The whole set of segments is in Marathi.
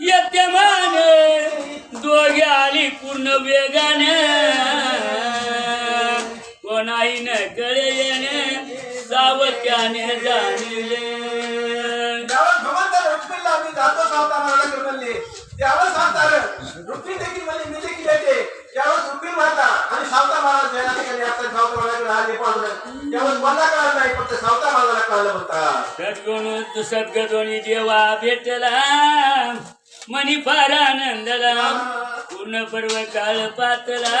येते मान दोघे आली पूर्ण वेगाने. कोणाही न कळे येणे सावत्याने जाणले. त्यावर सांगतात रुक्मिणी देखील म्हणले मी देखील येते. त्यावर रुक्मिणी माता आणि सावता महाराज या ठिकाणी आता सावता महाराज आले पाहून. त्यावर मला कळलं नाही फक्त सावता महाराजाला कळलं म्हणतात. सद्गुण सद्गदोनी देवा भेटला. मनी फार आनंदला पूर्ण पर्व काळ पातला.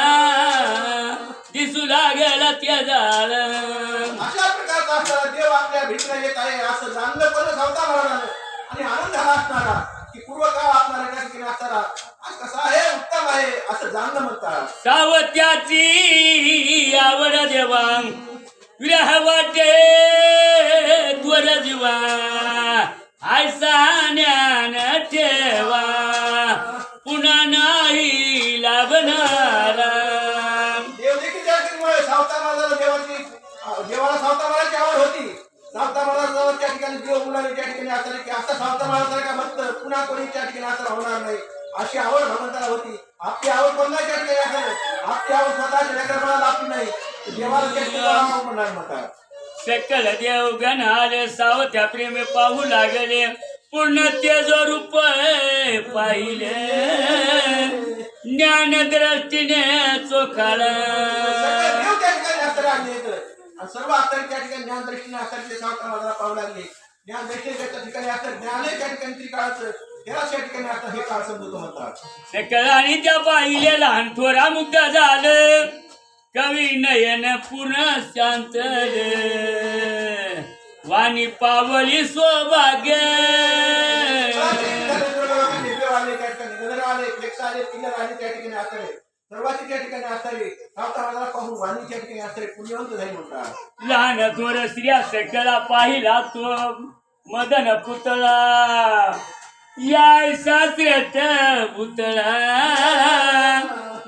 दिसू लागला त्या जाळ अशा प्रकारचा असणारा देव आपल्या भेटीला येत आहे असं जाणलं पण सावता महाराजानं आणि आनंद झाला असणारा की पूर्व काळ असणारा त्या ठिकाणी असणारा. आज कसा आहे उत्तम आहे असं जाणलं म्हणतात. सावत्याची आवड देवा विरह वाटे त्वर जीवा. आयसा नाही लाभणारा देव देखील त्या ठिकाणी मुळे सावता महाराजाला देवाची देवाला सावता महाराजाची आवड होती. सावता महाराजाला त्या ठिकाणी देव मुलाने त्या ठिकाणी असताना की आता सावता महाराजाला का म्हणतं पुन्हा कोणी त्या ठिकाणी असं होणार नाही. अशी आवड भगवंताला होती. आपली आवड कोणाला त्या ठिकाणी असं आपली आवड स्वतःच्या लेकराला आपली नाही. तर देवाला त्या ठिकाणी आवड म्हणणार म्हणतात? सकल देव गण आले सावत्या प्रेम पाहू लागले. पूर्ण तेज रूप पाहिले. सर्व त्या ठिकाणी ज्ञान दृष्टीने सावता महाराजाला पाहू लागले. ज्ञान दृष्टीने त्या ठिकाणी ज्ञान त्या ठिकाणी त्रिकाळाचं त्याला त्या ठिकाणी असतं हे काळ समजतो म्हणतात त्या पाहिले लहान थोरा मुक्त झालं. कवी नयन पूर्ण शांत वाणी पावली सौभाग्य. सर्वांची त्या ठिकाणी असणारे सावता महाराजाला पाहून वाणी त्या ठिकाणी असणारे पुण्यवंत झाले म्हणतात लहान थोर स्त्रिया सकला पाहिला तो मदन पुतळा. या सासऱ्यात पुतळा.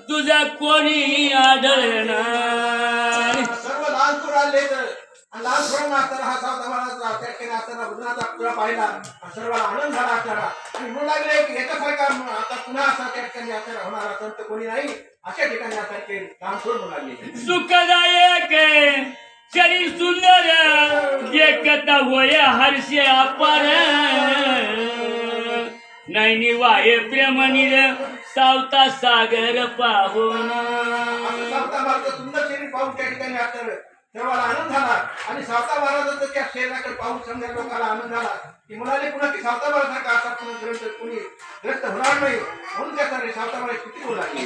तुझा कोणी आढळणार? सर्व लहान थोर आले तर. आणि लहान थोरांना असताना हा सावता महाराज त्या ठिकाणी असताना रुग्णाचा पुतळा पाहिला. सर्वांना आनंद झाला असणारा आणि म्हणू लागले की याच्यासारखा म- आता पुन्हा असा त्या ठिकाणी असणारा होणारा संत कोणी नाही. अशा ठिकाणी असायचे लहान थोर म्हणू लागले. सुखदायक शरीर सुंदर एकता होय हर्षे अपार नाही वाये प्रेम निर सावता सागर पाहून. सावता सुंदर शरीर पाहून त्या ठिकाणी असणार सर्वाला आनंद झाला. आणि सावता महाराजांचा त्या शरीराकडे पाहून समजा लोकांना आनंद झाला. की म्हणाले पुन्हा की सावता महाराजांचा असा पुन्हा ग्रंथ कोणी ग्रस्त होणार नाही. म्हणून त्या सारे सावता महाराज किती बोलायची.